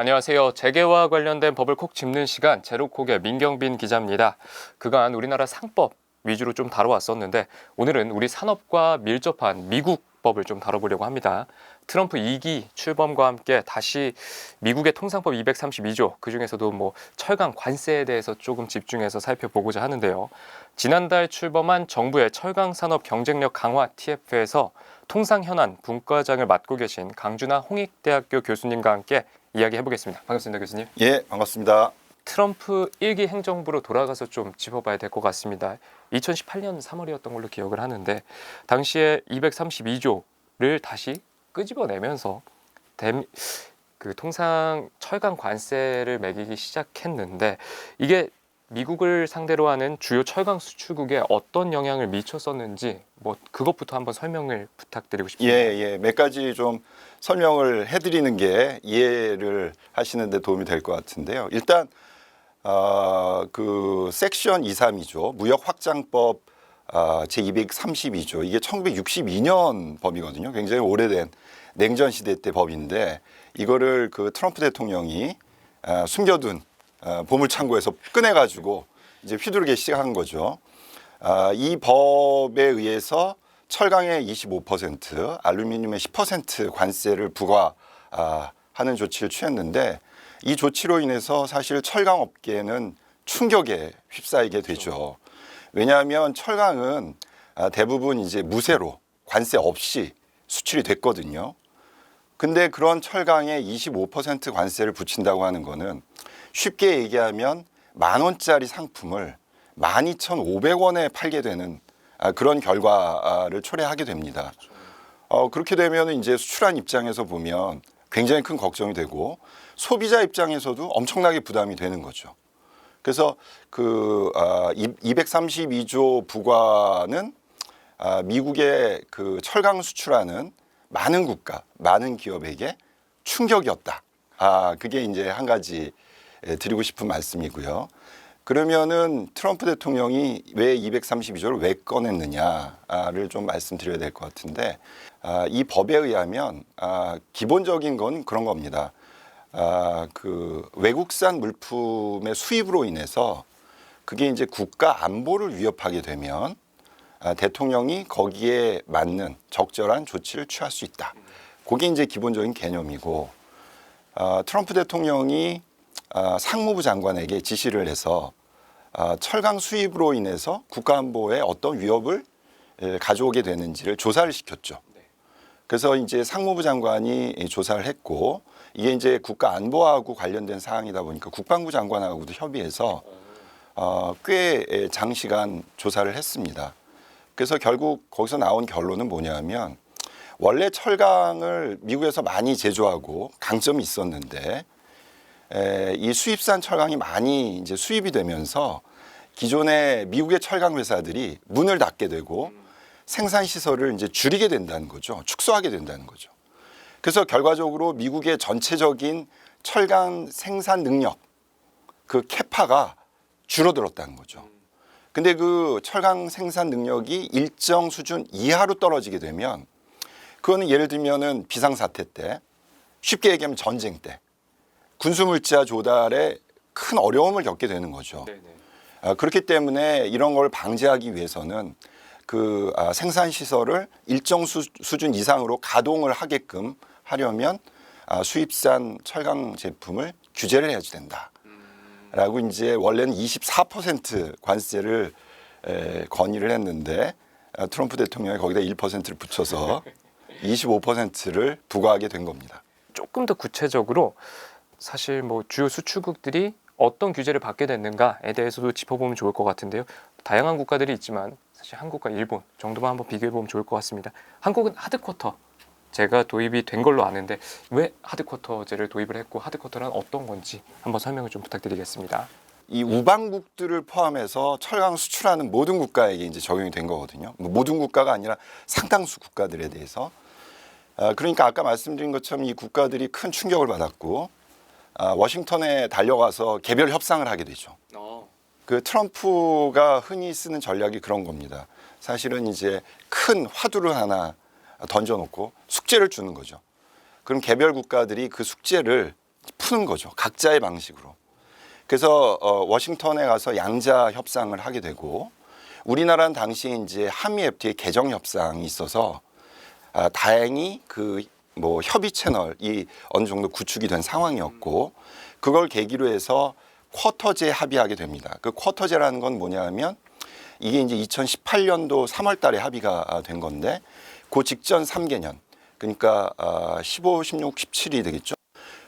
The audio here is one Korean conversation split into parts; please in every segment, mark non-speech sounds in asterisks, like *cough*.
안녕하세요. 재계와 관련된 법을 콕 짚는 시간 제로콕의 민경빈 기자입니다. 그간 우리나라 상법 위주로 좀 다뤄왔었는데 오늘은 우리 산업과 밀접한 미국 법을 좀 다뤄보려고 합니다. 트럼프 2기 출범과 함께 다시 미국의 통상법 232조 그 중에서도 뭐 철강 관세에 대해서 조금 집중해서 살펴보고자 하는데요. 지난달 출범한 정부의 철강 산업 경쟁력 강화 TF에서 통상 현안 분과장을 맡고 계신 강준하 홍익대학교 교수님과 함께 이야기해 보겠습니다. 반갑습니다, 교수님. 예, 반갑습니다. 트럼프 1기 행정부로 돌아가서 좀 짚어봐야 될 것 같습니다. 2018년 3월이었던 걸로 기억을 하는데 당시에 232조를 다시 끄집어내면서 댐, 그 통상 철강 관세를 매기기 시작했는데 이게 미국을 상대로 하는 주요 철강 수출국에 어떤 영향을 미쳤었는지 뭐 그것부터 한번 설명을 부탁드리고 예, 싶습니다. 예, 몇 가지 좀 설명을 해드리는 게 이해를 하시는데 도움이 될 것 같은데요. 일단 어, 그 섹션 232조 무역 확장법 어, 제 232조 이게 1962년 법이거든요. 굉장히 오래된 냉전 시대 때 법인데 이거를 그 트럼프 대통령이 어, 숨겨둔 어, 보물 창고에서 꺼내가지고 이제 휘두르기 시작한 거죠. 아, 이 법에 의해서 철강의 25%, 알루미늄의 10% 관세를 부과하는 조치를 취했는데 이 조치로 인해서 사실 철강 업계는 충격에 휩싸이게 되죠. 왜냐하면 철강은 아, 대부분 이제 무쇠로 관세 없이 수출이 됐거든요. 근데 그런 철강에 25% 관세를 붙인다고 하는 거는 쉽게 얘기하면 만 원짜리 상품을 12,500원에 팔게 되는 아, 그런 결과를 초래하게 됩니다. 어, 그렇게 되면 이제 수출한 입장에서 보면 굉장히 큰 걱정이 되고 소비자 입장에서도 엄청나게 부담이 되는 거죠. 그래서 그 아, 232조 부과는 아, 미국의 그 철강 수출하는 많은 국가, 많은 기업에게 충격이었다. 아, 그게 이제 한 가지 에, 드리고 싶은 말씀이고요. 그러면은 트럼프 대통령이 왜 232조를 왜 꺼냈느냐를 좀 말씀드려야 될 것 같은데 아, 이 법에 의하면 아, 기본적인 건 그런 겁니다. 아, 그 외국산 물품의 수입으로 인해서 그게 이제 국가 안보를 위협하게 되면 아, 대통령이 거기에 맞는 적절한 조치를 취할 수 있다. 그게 이제 기본적인 개념이고 아, 트럼프 대통령이 아, 상무부 장관에게 지시를 해서 아, 철강 수입으로 인해서 국가안보에 어떤 위협을 에, 가져오게 되는지를 조사를 시켰죠. 그래서 이제 상무부 장관이 조사를 했고 이게 이제 국가 안보하고 관련된 사항이다 보니까 국방부 장관하고도 협의해서 어, 꽤 장시간 조사를 했습니다. 그래서 결국 거기서 나온 결론은 뭐냐면 원래 철강을 미국에서 많이 제조하고 강점이 있었는데 에, 이 수입산 철강이 많이 이제 수입이 되면서 기존의 미국의 철강 회사들이 문을 닫게 되고 생산 시설을 이제 줄이게 된다는 거죠. 축소하게 된다는 거죠. 그래서 결과적으로 미국의 전체적인 철강 생산 능력 그 캐파가 줄어들었다는 거죠. 근데 그 철강 생산 능력이 일정 수준 이하로 떨어지게 되면 그거는 예를 들면은 비상사태 때 쉽게 얘기하면 전쟁 때 군수물자 조달에 큰 어려움을 겪게 되는 거죠. 네네. 아, 그렇기 때문에 이런 걸 방지하기 위해서는 그 아, 생산 시설을 일정 수, 수준 이상으로 가동을 하게끔 하려면 아, 수입산 철강 제품을 규제를 해야지 된다. 라고 이제 원래는 24% 관세를 에, 건의를 했는데 아, 트럼프 대통령이 거기다 1%를 붙여서 *laughs* 25%를 부과하게 된 겁니다. 조금 더 구체적으로 사실 뭐 주요 수출국들이 어떤 규제를 받게 됐는가에 대해서도 짚어보면 좋을 것 같은데요. 다양한 국가들이 있지만 사실 한국과 일본 정도만 한번 비교해 보면 좋을 것 같습니다. 한국은 하드쿼터 제가 도입이 된 걸로 아는데 왜 하드쿼터제를 도입을 했고 하드쿼터는 어떤 건지 한번 설명을 좀 부탁드리겠습니다. 이 우방국들을 포함해서 철강 수출하는 모든 국가에게 이제 적용이 된 거거든요. 뭐 모든 국가가 아니라 상당수 국가들에 대해서. 아, 그러니까 아까 말씀드린 것처럼 이 국가들이 큰 충격을 받았고 아, 워싱턴에 달려가서 개별 협상을 하게 되죠. 그 트럼프가 흔히 쓰는 전략이 그런 겁니다. 사실은 이제 큰 화두를 하나 던져놓고 숙제를 주는 거죠. 그럼 개별 국가들이 그 숙제를 푸는 거죠. 각자의 방식으로. 그래서 어, 워싱턴에 가서 양자 협상을 하게 되고 우리나라는 당시에 이제 한미 FTA 개정 협상이 있어서 아, 다행히 그 뭐 협의 채널이 어느 정도 구축이 된 상황이었고 그걸 계기로 해서 쿼터제 합의하게 됩니다. 그 쿼터제라는 건 뭐냐면 이게 이제 2018년도 3월 달에 합의가 된 건데 그 직전 3개년 그러니까 아, 15, 16, 17이 되겠죠.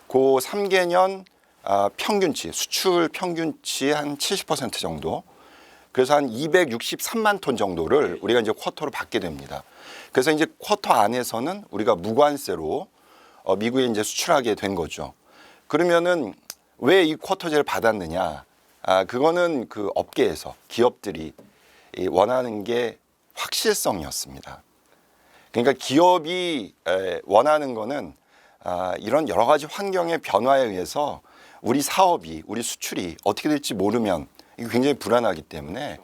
그 3개년 아, 평균치 수출 평균치 한 70% 정도 그래서 한 263만 톤 정도를 우리가 이제 쿼터로 받게 됩니다. 그래서 이제 쿼터 안에서는 우리가 무관세로 어, 미국에 이제 수출하게 된 거죠. 그러면은 왜 이 쿼터제를 받았느냐? 아, 그거는 그 업계에서 기업들이 이 원하는 게 확실성이었습니다. 그러니까 기업이 에, 원하는 거는 아, 이런 여러 가지 환경의 변화에 의해서 우리 사업이 우리 수출이 어떻게 될지 모르면 이게 굉장히 불안하기 때문에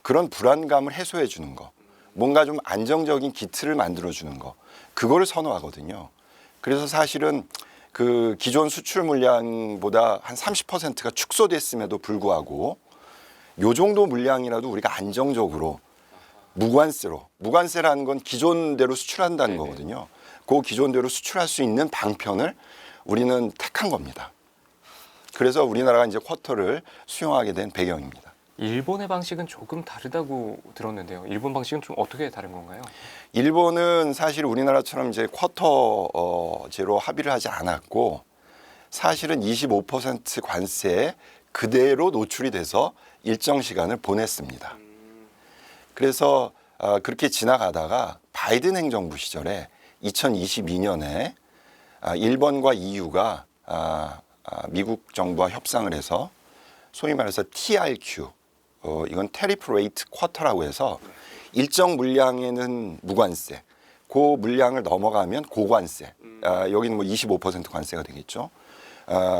그런 불안감을 해소해 주는 거 뭔가 좀 안정적인 기틀을 만들어 주는 거 그거를 선호하거든요. 그래서 사실은 그 기존 수출 물량보다 한 30%가 축소됐음에도 불구하고 요 정도 물량이라도 우리가 안정적으로 무관세로 무관세라는 건 기존대로 수출한다는 네네. 거거든요. 그 기존대로 수출할 수 있는 방편을 우리는 택한 겁니다. 그래서 우리나라가 이제 쿼터를 수용하게 된 배경입니다. 일본의 방식은 조금 다르다고 들었는데요. 일본 방식은 좀 어떻게 다른 건가요? 일본은 사실 우리나라처럼 이제 쿼터제로 합의를 하지 않았고 사실은 25% 관세에 그대로 노출이 돼서 일정 시간을 보냈습니다. 그래서 아, 그렇게 지나가다가 바이든 행정부 시절에 2022년에 아, 일본과 EU가 아, 미국 정부와 협상을 해서 소위 말해서 TRQ 어, 이건 테리프 레이트 쿼터라고 해서 일정 물량에는 무관세, 그 물량을 넘어가면 고관세, 아, 여기는 뭐 25% 관세가 되겠죠.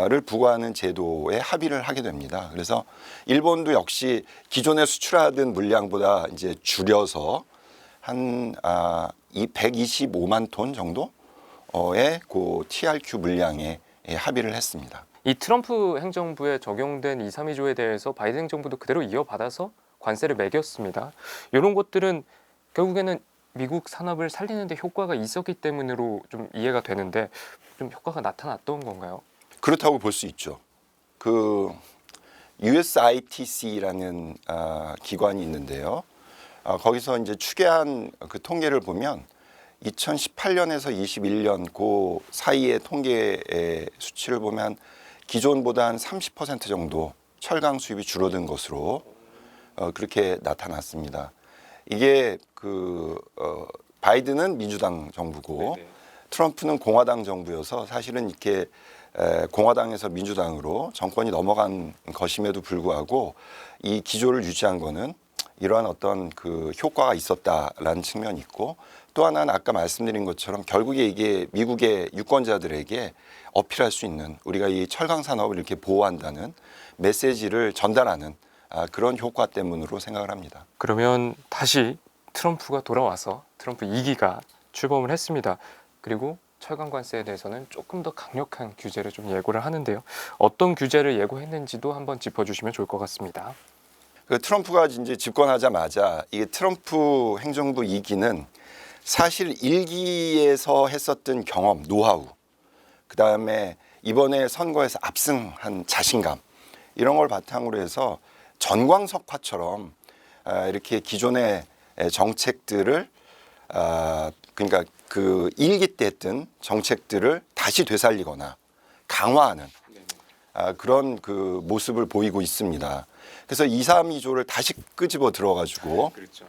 를 부과하는 제도에 합의를 하게 됩니다. 그래서 일본도 역시 기존에 수출하던 물량보다 이제 줄여서 한 아, 이 125만 톤 정도의 그 TRQ 물량에 예, 합의를 했습니다. 이 트럼프 행정부에 적용된 2, 3위조에 대해서 바이든 행정부도 그대로 이어받아서 관세를 매겼습니다. 이런 것들은 결국에는 미국 산업을 살리는데 효과가 있었기 때문으로 좀 이해가 되는데 좀 효과가 나타났던 건가요? 그렇다고 볼 수 있죠. 그 USITC라는 아, 기관이 있는데요. 아, 거기서 이제 추계한 그 통계를 보면 2018년에서 21년 그 사이의 통계의 수치를 보면 기존보다 한 30% 정도 철강 수입이 줄어든 것으로 어, 그렇게 나타났습니다. 이게 그 어, 바이든은 민주당 정부고 네네. 트럼프는 공화당 정부여서 사실은 이렇게 에, 공화당에서 민주당으로 정권이 넘어간 것임에도 불구하고 이 기조를 유지한 거는 이러한 어떤 그 효과가 있었다라는 측면이 있고 또 하나는 아까 말씀드린 것처럼 결국에 이게 미국의 유권자들에게 어필할 수 있는 우리가 이 철강 산업을 이렇게 보호한다는 메시지를 전달하는 아, 그런 효과 때문으로 생각을 합니다. 그러면 다시 트럼프가 돌아와서 트럼프 2기가 출범을 했습니다. 그리고 철강 관세에 대해서는 조금 더 강력한 규제를 좀 예고를 하는데요. 어떤 규제를 예고했는지도 한번 짚어주시면 좋을 것 같습니다. 그 트럼프가 이제 집권하자마자 이게 트럼프 행정부 2기는 사실 1기에서 했었던 경험, 노하우, 그 다음에 이번에 선거에서 압승한 자신감 이런 걸 바탕으로 해서 전광석화처럼 아, 이렇게 기존의 정책들을 아, 그러니까 그 1기 때 했던 정책들을 다시 되살리거나 강화하는 아, 그런 그 모습을 보이고 있습니다. 그래서 2, 3, 2조를 다시 끄집어 들어가지고 그렇죠.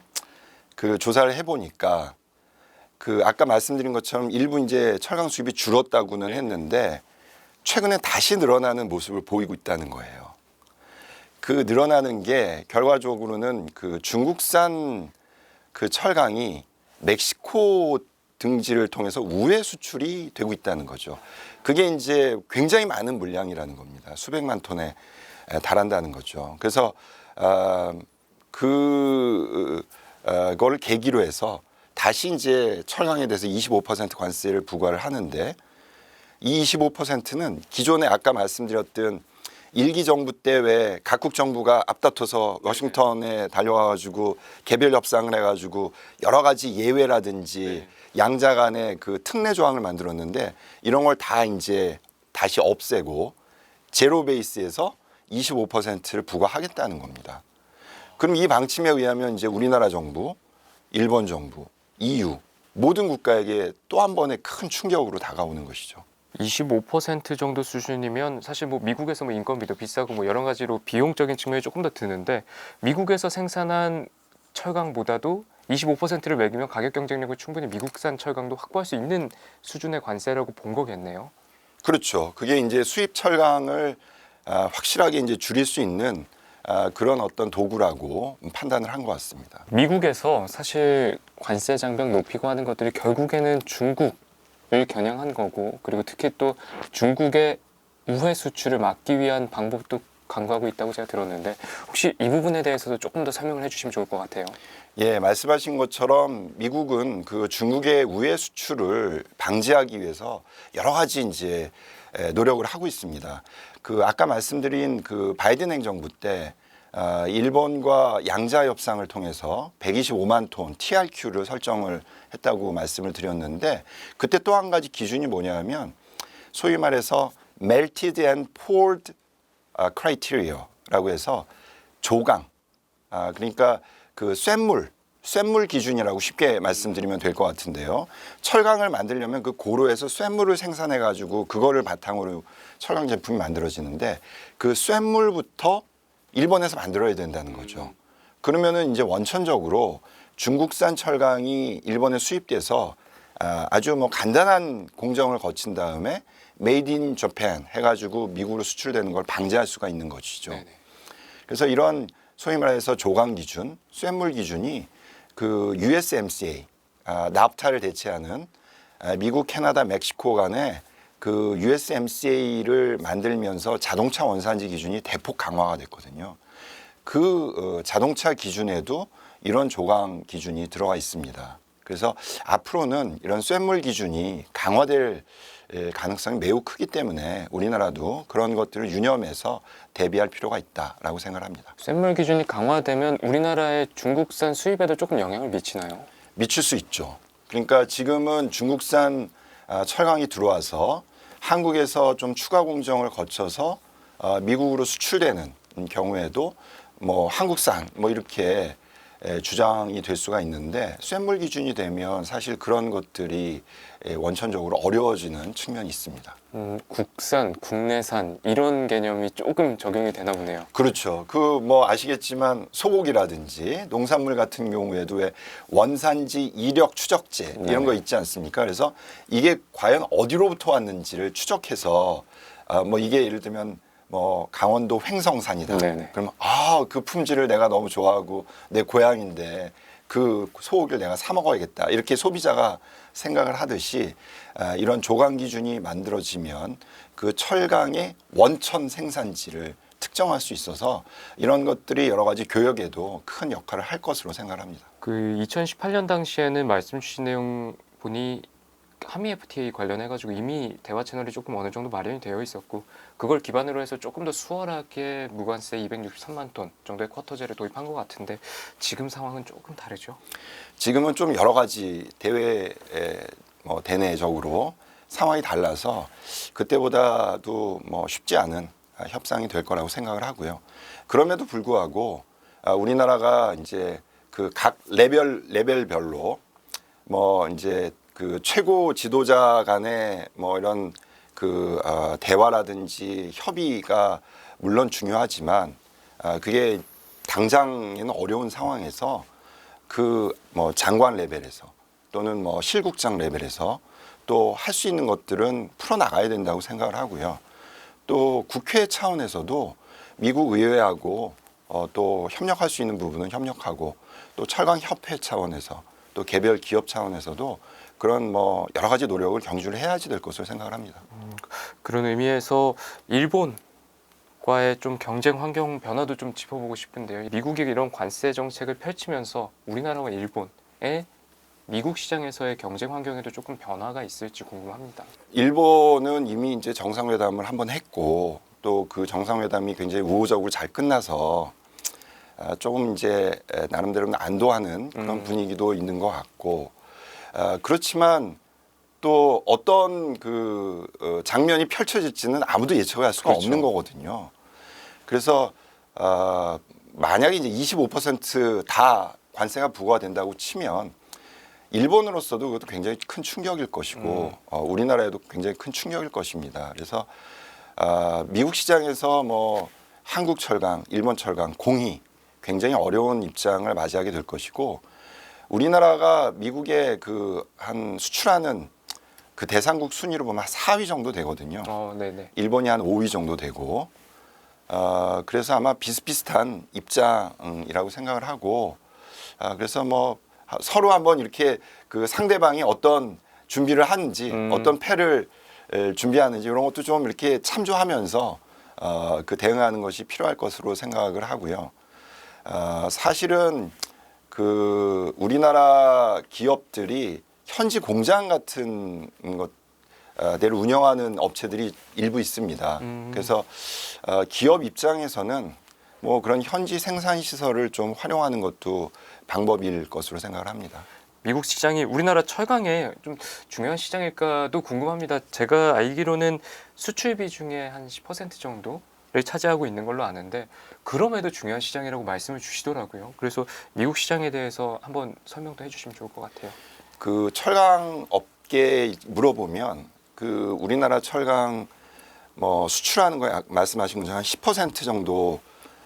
그 조사를 해보니까 그 아까 말씀드린 것처럼 일부 이제 철강 수입이 줄었다고는 했는데 최근에 다시 늘어나는 모습을 보이고 있다는 거예요. 그 늘어나는 게 결과적으로는 그 중국산 그 철강이 멕시코 등지를 통해서 우회 수출이 되고 있다는 거죠. 그게 이제 굉장히 많은 물량이라는 겁니다. 수백만 톤에 에, 달한다는 거죠. 그래서 아, 그 어, 그걸 계기로 해서 다시 이제 철강에 대해서 25% 관세를 부과를 하는데 이 25%는 기존에 아까 말씀드렸던 일기 정부 때 왜 각국 정부가 앞다퉈서 워싱턴에 달려가가지고 개별 협상을 해가지고 여러 가지 예외라든지 양자 간의 그 특례 조항을 만들었는데 이런 걸 다 이제 다시 없애고 제로 베이스에서 25%를 부과하겠다는 겁니다. 그럼 이 방침에 의하면 이제 우리나라 정부, 일본 정부, EU 모든 국가에게 또 한 번의 큰 충격으로 다가오는 것이죠. 25% 정도 수준이면 사실 뭐 미국에서 뭐 인건비도 비싸고 뭐 여러 가지로 비용적인 측면이 조금 더 드는데 미국에서 생산한 철강보다도 25%를 매기면 가격 경쟁력을 충분히 미국산 철강도 확보할 수 있는 수준의 관세라고 본 거겠네요. 그렇죠. 그게 이제 수입 철강을 아, 확실하게 이제 줄일 수 있는 아, 그런 어떤 도구라고 판단을 한 것 같습니다. 미국에서 사실 관세 장벽 높이고 하는 것들이 결국에는 중국을 겨냥한 거고 그리고 특히 또 중국의 우회 수출을 막기 위한 방법도 강구하고 있다고 제가 들었는데 혹시 이 부분에 대해서도 조금 더 설명을 해주시면 좋을 것 같아요. 예, 말씀하신 것처럼 미국은 그 중국의 우회 수출을 방지하기 위해서 여러 가지 이제 에, 노력을 하고 있습니다. 그 아까 말씀드린 그 바이든 행정부 때 아, 일본과 양자 협상을 통해서 125만 톤 TRQ를 설정을 했다고 말씀을 드렸는데 그때 또 한 가지 기준이 뭐냐면 소위 말해서 melted and poured 아, criteria라고 해서 조강 아, 그러니까 그 쇳물, 쇳물 기준이라고 쉽게 말씀드리면 될 것 같은데요. 철강을 만들려면 그 고로에서 쇳물을 생산해 가지고 그거를 바탕으로 철강 제품이 만들어지는데 그 쇳물부터 일본에서 만들어야 된다는 거죠. 그러면은 이제 원천적으로 중국산 철강이 일본에 수입돼서 아, 아주 뭐 간단한 공정을 거친 다음에 메이드 인 재팬 해가지고 미국으로 수출되는 걸 방지할 수가 있는 것이죠. 네네. 그래서 이런 소위 말해서 조강 기준, 쇳물 기준이 그 USMCA, 아, 납타를 대체하는 아, 미국, 캐나다, 멕시코 간의 그 USMCA를 만들면서 자동차 원산지 기준이 대폭 강화가 됐거든요. 그 어, 자동차 기준에도 이런 조강 기준이 들어가 있습니다. 그래서 앞으로는 이런 쇳물 기준이 강화될 에, 가능성이 매우 크기 때문에 우리나라도 그런 것들을 유념해서 대비할 필요가 있다라고 생각합니다. 쇳물 기준이 강화되면 우리나라의 중국산 수입에도 조금 영향을 미치나요? 미칠 수 있죠. 그러니까 지금은 중국산 아, 철강이 들어와서 한국에서 좀 추가 공정을 거쳐서 어, 미국으로 수출되는 경우에도 뭐 한국산 뭐 이렇게 에, 주장이 될 수가 있는데 쇳물 기준이 되면 사실 그런 것들이 에, 원천적으로 어려워지는 측면이 있습니다. 음, 국산, 국내산 이런 개념이 조금 적용이 되나 보네요. 그렇죠. 그 뭐 아시겠지만 소고기라든지 농산물 같은 경우에도 왜 원산지 이력 추적제 네. 이런 거 있지 않습니까? 그래서 이게 과연 어디로부터 왔는지를 추적해서 아, 뭐 이게 예를 들면 뭐 강원도 횡성산이다. 네네. 그러면 아, 그 품질을 내가 너무 좋아하고 내 고향인데 그 소고기를 내가 사 먹어야겠다. 이렇게 소비자가 생각을 하듯이 아, 이런 조강 기준이 만들어지면 그 철강의 원천 생산지를 특정할 수 있어서 이런 것들이 여러 가지 교역에도 큰 역할을 할 것으로 생각합니다. 그 2018년 당시에는 말씀 주신 내용 보니 한미 FTA 관련해 가지고 이미 대화 채널이 조금 어느 정도 마련이 되어 있었고 그걸 기반으로 해서 조금 더 수월하게 무관세 263만 톤 정도의 쿼터제를 도입한 것 같은데 지금 상황은 조금 다르죠. 지금은 좀 여러 가지 대외 뭐 대내적으로 상황이 달라서 그때보다도 뭐 쉽지 않은 아, 협상이 될 거라고 생각을 하고요. 그럼에도 불구하고 아, 우리나라가 이제 그 각 레벨 레벨별로 뭐 이제 그 최고 지도자 간의 뭐 이런 그 어, 대화라든지 협의가 물론 중요하지만 아, 그게 당장에는 어려운 상황에서 그 뭐 장관 레벨에서 또는 뭐 실국장 레벨에서 또 할 수 있는 것들은 풀어 나가야 된다고 생각을 하고요. 또 국회 차원에서도 미국 의회하고 어, 또 협력할 수 있는 부분은 협력하고 또 철강 협회 차원에서 또 개별 기업 차원에서도 그런 뭐 여러 가지 노력을 경주를 해야지 될 것으로 생각을 합니다. 그런 의미에서 일본 과의 좀 경쟁 환경 변화도 좀 짚어보고 싶은데요. 미국이 이런 관세 정책을 펼치면서 우리나라와 일본의 미국 시장에서의 경쟁 환경에도 조금 변화가 있을지 궁금합니다. 일본은 이미 이제 정상회담을 한번 했고 또 그 정상회담이 굉장히 우호적으로 잘 끝나서 아, 조금 이제 에, 나름대로는 안도하는 그런 음. 분위기도 있는 것 같고 아, 그렇지만 또 어떤 그 어, 장면이 펼쳐질지는 아무도 예측할 수가 그렇죠. 없는 거거든요. 그래서 아, 만약에 이제 25%다 관세가 부과가 된다고 치면 일본으로서도 그것도 굉장히 큰 충격일 것이고 음. 어, 우리나라에도 굉장히 큰 충격일 것입니다. 그래서 아, 미국 시장에서 뭐 한국 철강, 일본 철강 공이 굉장히 어려운 입장을 맞이하게 될 것이고 우리나라가 미국에 그한 수출하는 그 대상국 순위로 보면 한 4위 정도 되거든요. 어, 네네. 일본이 한 5위 정도 되고 어, 그래서 아마 비슷비슷한 입장이라고 생각을 하고 아, 그래서 뭐 하- 서로 한번 이렇게 그 상대방이 어떤 준비를 하는지 음. 어떤 패를 에, 준비하는지 이런 것도 좀 이렇게 참조하면서 어, 그 대응하는 것이 필요할 것으로 생각을 하고요. 어, 사실은 그 우리나라 기업들이 현지 공장 같은 것 어, 대를 운영하는 업체들이 일부 있습니다. 음. 그래서 어, 기업 입장에서는 뭐 그런 현지 생산 시설을 좀 활용하는 것도 방법일 것으로 생각을 합니다. 미국 시장이 우리나라 철강에 좀 중요한 시장일까도 궁금합니다. 제가 알기로는 수출 비중의 한 10% 정도를 차지하고 있는 걸로 아는데 그럼에도 중요한 시장이라고 말씀을 주시더라고요. 그래서 미국 시장에 대해서 한번 설명도 해주시면 좋을 것 같아요. 그 철강 업계에 물어보면 그 우리나라 철강 뭐 수출하는 거 말씀하신 것처럼 한10% 정도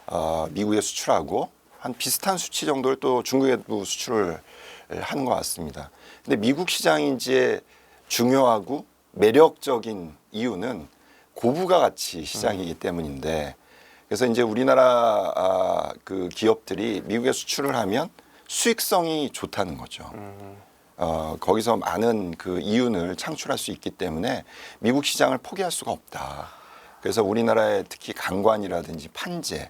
어, 미국에 수출하고 한 비슷한 수치 정도를 또 중국에도 수출을 하는 것 같습니다. 근데 미국 시장이 이제 중요하고 매력적인 이유는 고부가 가치 시장이기 때문인데 그래서 이제 우리나라 아, 그 기업들이 미국에 수출을 하면 수익성이 좋다는 거죠. 음, 어, 거기서 많은 그 이윤을 창출할 수 있기 때문에 미국 시장을 포기할 수가 없다. 그래서 우리나라의 특히 강관이라든지 판재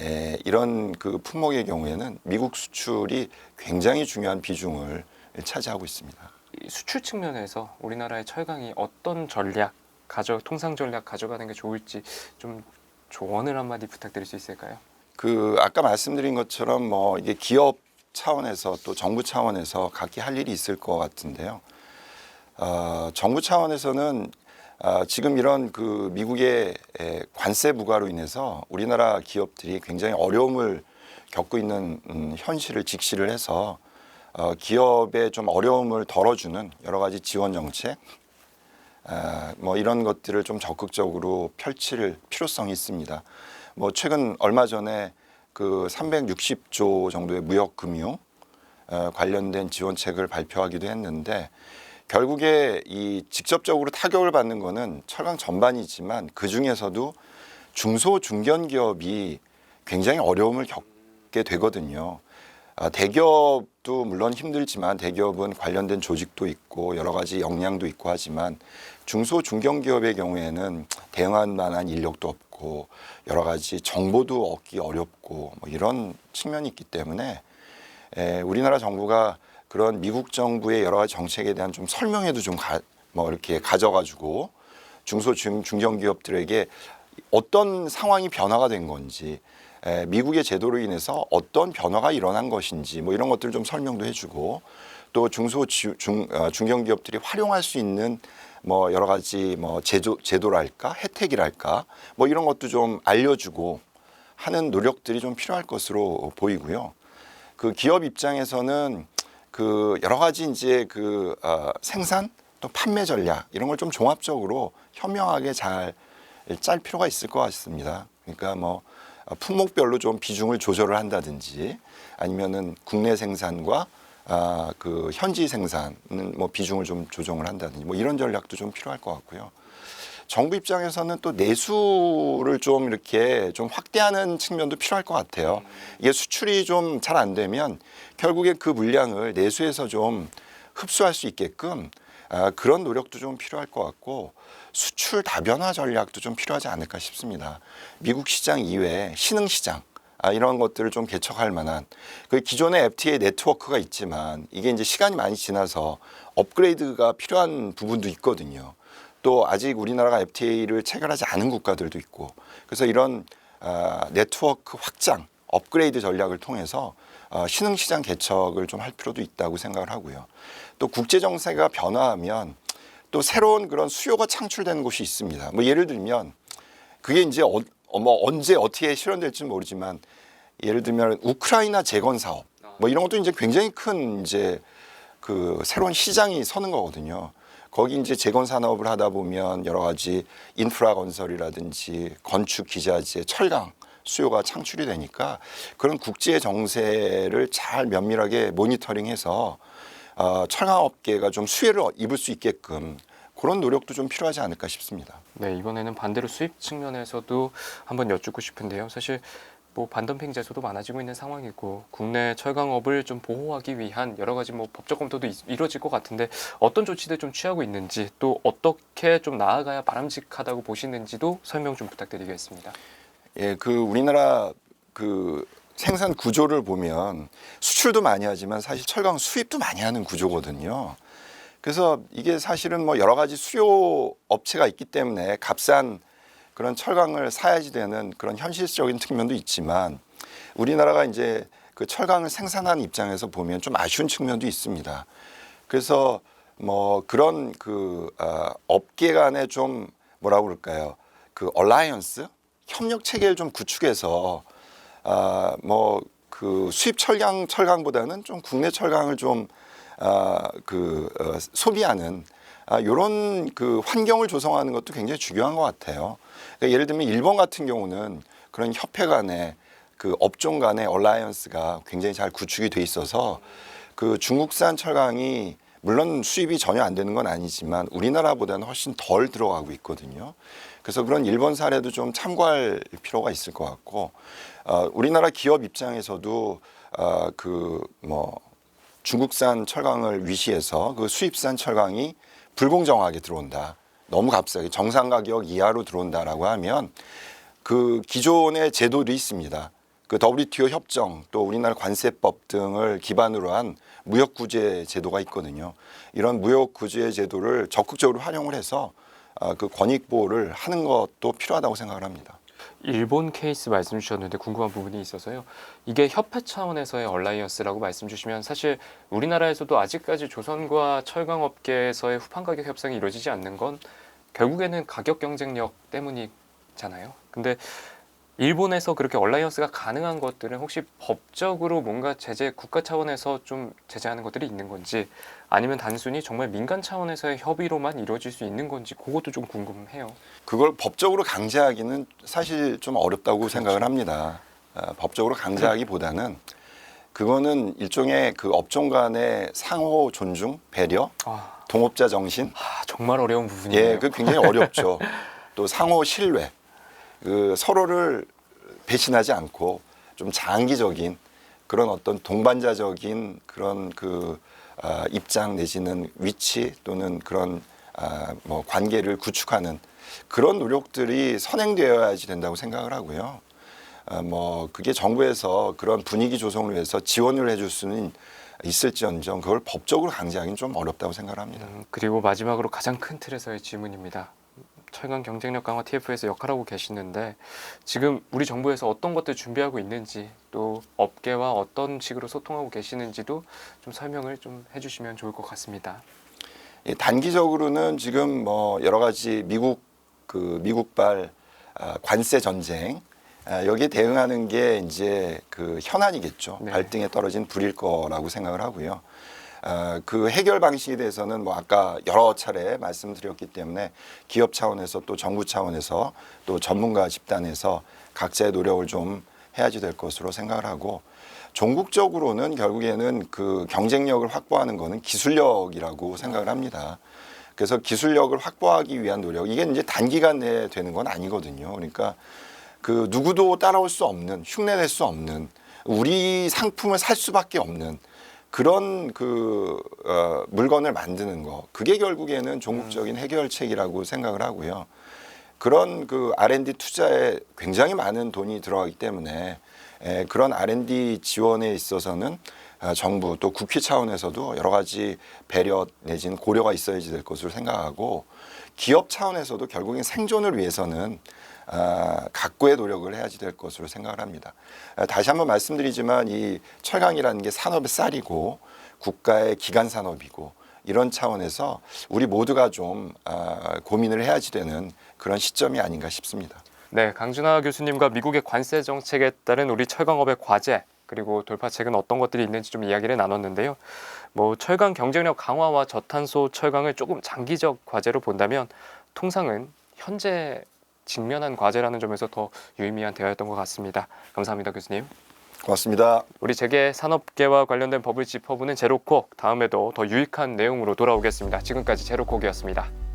에, 이런 그 품목의 경우에는 미국 수출이 굉장히 중요한 비중을 차지하고 있습니다. 이 수출 측면에서 우리나라의 철강이 어떤 전략, 가져 통상 전략 가져가는 게 좋을지 좀 조언을 한마디 부탁드릴 수 있을까요? 그 아까 말씀드린 것처럼 뭐 이게 기업 차원에서 또 정부 차원에서 각기 할 일이 있을 것 같은데요. 어, 정부 차원에서는 아, 지금 이런 그 미국의 에, 관세 부과로 인해서 우리나라 기업들이 굉장히 어려움을 겪고 있는 음, 현실을 직시를 해서 어, 기업의 좀 어려움을 덜어주는 여러 가지 지원 정책, 아, 뭐 이런 것들을 좀 적극적으로 펼칠 필요성이 있습니다. 뭐 최근 얼마 전에 그 360조 정도의 무역 금융 어, 관련된 지원책을 발표하기도 했는데 결국에 이 직접적으로 타격을 받는 거는 철강 전반이지만 그 중에서도 중소 중견 기업이 굉장히 어려움을 겪게 되거든요. 아, 대기업 도 물론 힘들지만 대기업은 관련된 조직도 있고 여러 가지 역량도 있고 하지만 중소 중견 기업의 경우에는 대응할 만한 인력도 없고 여러 가지 정보도 얻기 어렵고 뭐 이런 측면이 있기 때문에 에, 우리나라 정부가 그런 미국 정부의 여러 가지 정책에 대한 좀 설명회도 좀 뭐 이렇게 가져가지고 중소 중, 중견 기업들에게 어떤 상황이 변화가 된 건지 에, 미국의 제도로 인해서 어떤 변화가 일어난 것인지 뭐 이런 것들을 좀 설명도 해주고 또 중소 지- 중 어, 중견 기업들이 활용할 수 있는 뭐 여러 가지 뭐 제도 제도랄까 혜택이랄까 뭐 이런 것도 좀 알려주고 하는 노력들이 좀 필요할 것으로 보이고요. 그 기업 입장에서는 그 여러 가지 이제 그 어, 생산 또 판매 전략 이런 걸 좀 종합적으로 현명하게 잘 짤 필요가 있을 것 같습니다. 그러니까 뭐 어, 품목별로 좀 비중을 조절을 한다든지 아니면은 국내 생산과 아, 그 현지 생산은 뭐 비중을 좀 조정을 한다든지 뭐 이런 전략도 좀 필요할 것 같고요. 정부 입장에서는 또 내수를 좀 이렇게 좀 확대하는 측면도 필요할 것 같아요. 이게 수출이 좀 잘 안 되면 결국에 그 물량을 내수에서 좀 흡수할 수 있게끔 아, 그런 노력도 좀 필요할 것 같고 수출 다변화 전략도 좀 필요하지 않을까 싶습니다. 미국 시장 이외에 신흥 시장 아, 이런 것들을 좀 개척할 만한 그 기존의 FTA 네트워크가 있지만 이게 이제 시간이 많이 지나서 업그레이드가 필요한 부분도 있거든요. 또 아직 우리나라가 FTA를 체결하지 않은 국가들도 있고 그래서 이런 아, 네트워크 확장, 업그레이드 전략을 통해서 어, 신흥 시장 개척을 좀 할 필요도 있다고 생각을 하고요. 또 국제 정세가 변화하면 또 새로운 그런 수요가 창출되는 곳이 있습니다. 뭐 예를 들면 그게 이제 어, 어, 뭐 언제 어떻게 실현될지는 모르지만 예를 들면 우크라이나 재건 사업 뭐 이런 것도 이제 굉장히 큰 이제 그 새로운 시장이 서는 거거든요. 거기 이제 재건 산업을 하다 보면 여러 가지 인프라 건설이라든지 건축 기자재, 철강 수요가 창출이 되니까 그런 국제 정세를 잘 면밀하게 모니터링해서 어, 철강 업계가 좀 수혜를 입을 수 있게끔 그런 노력도 좀 필요하지 않을까 싶습니다. 네, 이번에는 반대로 수입 측면에서도 한번 여쭙고 싶은데요. 사실 뭐 반덤핑 제소도 많아지고 있는 상황이고 국내 철강업을 좀 보호하기 위한 여러 가지 뭐 법적 검토도 이- 이루어질 것 같은데 어떤 조치들 좀 취하고 있는지 또 어떻게 좀 나아가야 바람직하다고 보시는지도 설명 좀 부탁드리겠습니다. 예, 그 우리나라 그 생산 구조를 보면 수출도 많이 하지만 사실 철강 수입도 많이 하는 구조거든요. 그래서 이게 사실은 뭐 여러 가지 수요 업체가 있기 때문에 값싼 그런 철강을 사야지 되는 그런 현실적인 측면도 있지만 우리나라가 이제 그 철강을 생산하는 입장에서 보면 좀 아쉬운 측면도 있습니다. 그래서 뭐 그런 그 어, 업계 간에 좀 뭐라고 그럴까요? 그 얼라이언스 협력 체계를 좀 구축해서 아 뭐 그 수입 철강 철강보다는 좀 국내 철강을 좀 아 그 어, 소비하는 아 요런 그 환경을 조성하는 것도 굉장히 중요한 것 같아요. 그러니까 예를 들면 일본 같은 경우는 그런 협회 간의 그 업종 간의 얼라이언스가 굉장히 잘 구축이 돼 있어서 그 중국산 철강이 물론 수입이 전혀 안 되는 건 아니지만 우리나라보다는 훨씬 덜 들어가고 있거든요. 그래서 그런 일본 사례도 좀 참고할 필요가 있을 것 같고 어, 우리나라 기업 입장에서도 어, 그뭐 중국산 철강을 위시해서 그 수입산 철강이 불공정하게 들어온다. 너무 값싸게 정상 가격 이하로 들어온다라고 하면 그 기존의 제도도 있습니다. 그 WTO 협정 또 우리나라 관세법 등을 기반으로 한 무역 구제 제도가 있거든요. 이런 무역 구제 제도를 적극적으로 활용을 해서 아, 그 권익 보호를 하는 것도 필요하다고 생각을 합니다. 일본 케이스 말씀 주셨는데 궁금한 부분이 있어서요. 이게 협회 차원에서의 얼라이언스라고 말씀 주시면 사실 우리나라에서도 아직까지 조선과 철강 업계에서의 후판 가격 협상이 이루어지지 않는 건 결국에는 가격 경쟁력 때문이잖아요. 근데 일본에서 그렇게 얼라이언스가 가능한 것들은 혹시 법적으로 뭔가 제재 국가 차원에서 좀 제재하는 것들이 있는 건지 아니면 단순히 정말 민간 차원에서의 협의로만 이루어질 수 있는 건지 그것도 좀 궁금해요. 그걸 법적으로 강제하기는 사실 좀 어렵다고 생각을 합니다. 아, 법적으로 강제하기보다는 그거는 일종의 그 업종 간의 상호 존중, 배려, 아, 동업자 정신, 아, 정말 어려운 부분이에요. 예, 그 굉장히 어렵죠. *laughs* 또 상호 신뢰, 그 서로를 배신하지 않고 좀 장기적인 그런 어떤 동반자적인 그런 그 아, 입장 내지는 위치 또는 그런 아, 뭐 관계를 구축하는 그런 노력들이 선행되어야지 된다고 생각을 하고요. 아, 뭐 그게 정부에서 그런 분위기 조성을 위해서 지원을 해줄 수는 있을지언정 그걸 법적으로 강제하기는 좀 어렵다고 생각을 합니다. 음, 그리고 마지막으로 가장 큰 틀에서의 질문입니다. 철강 경쟁력 강화 TF에서 역할하고 계시는데 지금 우리 정부에서 어떤 것들 준비하고 있는지 또 업계와 어떤 식으로 소통하고 계시는지도 좀 설명을 좀 해주시면 좋을 것 같습니다. 이 단기적으로는 지금 뭐 여러 가지 미국 그 미국발 아, 관세 전쟁 아, 여기에 대응하는 게 이제 그 현안이겠죠. 네. 발등에 떨어진 불일 거라고 생각을 하고요. 아, 그 해결 방식에 대해서는 뭐 아까 여러 차례 말씀드렸기 때문에 기업 차원에서 또 정부 차원에서 또 전문가 집단에서 각자의 노력을 좀 해야지 될 것으로 생각을 하고 종국적으로는 결국에는 그 경쟁력을 확보하는 거는 기술력이라고 생각을 합니다. 그래서 기술력을 확보하기 위한 노력 이게 이제 단기간 내에 되는 건 아니거든요. 그러니까 그 누구도 따라올 수 없는 흉내낼 수 없는 우리 상품을 살 수밖에 없는 그런 그 어, 물건을 만드는 거 그게 결국에는 종국적인 해결책이라고 생각을 하고요. 그런 그 R&D 투자에 굉장히 많은 돈이 들어가기 때문에 에, 그런 R&D 지원에 있어서는 아, 정부 또 국회 차원에서도 여러 가지 배려 내지는 고려가 있어야지 될 것으로 생각하고 기업 차원에서도 결국엔 생존을 위해서는 아, 각고의 노력을 해야지 될 것으로 생각을 합니다. 아, 다시 한번 말씀드리지만 이 철강이라는 게 산업의 쌀이고 국가의 기간 산업이고 이런 차원에서 우리 모두가 좀 아, 고민을 해야지 되는 그런 시점이 아닌가 싶습니다. 네, 강준하 교수님과 미국의 관세 정책에 따른 우리 철강업의 과제 그리고 돌파책은 어떤 것들이 있는지 좀 이야기를 나눴는데요. 뭐 철강 경쟁력 강화와 저탄소 철강을 조금 장기적 과제로 본다면 통상은 현재 직면한 과제라는 점에서 더 유의미한 대화였던 것 같습니다. 감사합니다, 교수님. 고맙습니다. 우리 재계 산업계와 관련된 법을 짚어보는 제로콕 다음에도 더 유익한 내용으로 돌아오겠습니다. 지금까지 제로콕이었습니다.